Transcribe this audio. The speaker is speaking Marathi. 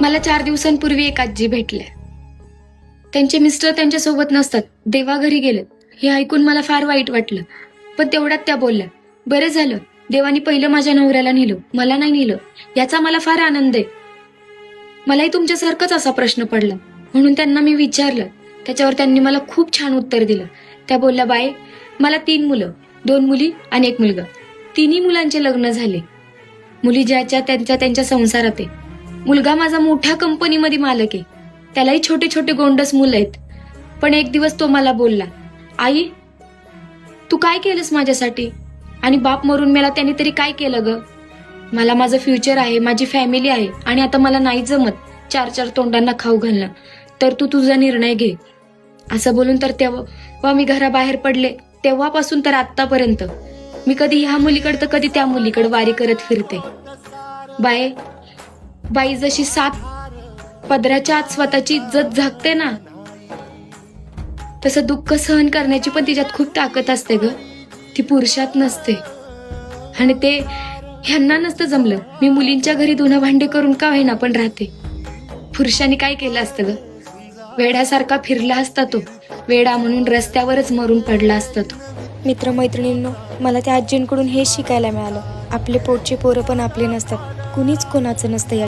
मला चार दिवसांपूर्वी एक आजी भेटल्या. त्यांचे मिस्टर त्यांच्यासोबत नसतात. देवा घरी गेले हे ऐकून मला फार वाईट वाटलं. पण तेवढ्यात त्या बोलल्या बरं झालं. देवानी पहिलं माझ्या नवऱ्याला नेलं. मला नाही नेलं. याचा मला फार आनंद आहे. मलाही तुमच्यासारखंच असा प्रश्न पडला. म्हणून त्यांना मी विचारलं. त्याच्यावर त्यांनी मला खूप छान उत्तर दिलं. त्या बोलल्या बाय मला तीन मुलं दोन मुली आणि एक मुलगा. तिन्ही मुलांचे लग्न झाले. मुली ज्याच्या त्यांच्या त्यांच्या संसारात आहे. मुलगा माझा मोठ्या कंपनीमध्ये मालक आहे. त्यालाही छोटे छोटे गोंडस मुलं आहेत. पण एक दिवस तो मला बोलला आई तू काय केलंस माझ्यासाठी? आणि बाप मरून मेला त्याने तरी काय केलं ग? मला माझं फ्युचर आहे माझी फॅमिली आहे आणि आता मला नाही जमत चार चार तोंडांना खाऊ घालणं. तर तू तुझा निर्णय घे. असं बोलून तर तेव्हा मी घराबाहेर पडले. तेव्हापासून तर आत्तापर्यंत. मी कधी ह्या मुलीकडे तर कधी त्या मुलीकडे वारी करत फिरते. बाय बाई जशी सात पदराच्या आत स्वतःची इज्जत झाकते ना तसं दुःख सहन करण्याची पण तिच्यात खूप ताकद असते ग. ती पुरुषात नसते. आणि ते ह्यांना नसतं जमलं. मी मुलींच्या घरी धुणं भांडे करून का होईना पण राहते. पुरुषांनी काय केलं असतं ग? वेड्यासारखा फिरला असता तो. वेडा म्हणून रस्त्यावरच मरून पडला असता तो. मित्रमैत्रिणींनो मला त्या आजींकडून हेच शिकायला मिळालं. आपले पोटचे पोरं पण आपले नसतात. कुणीच कोणाचं नसतं या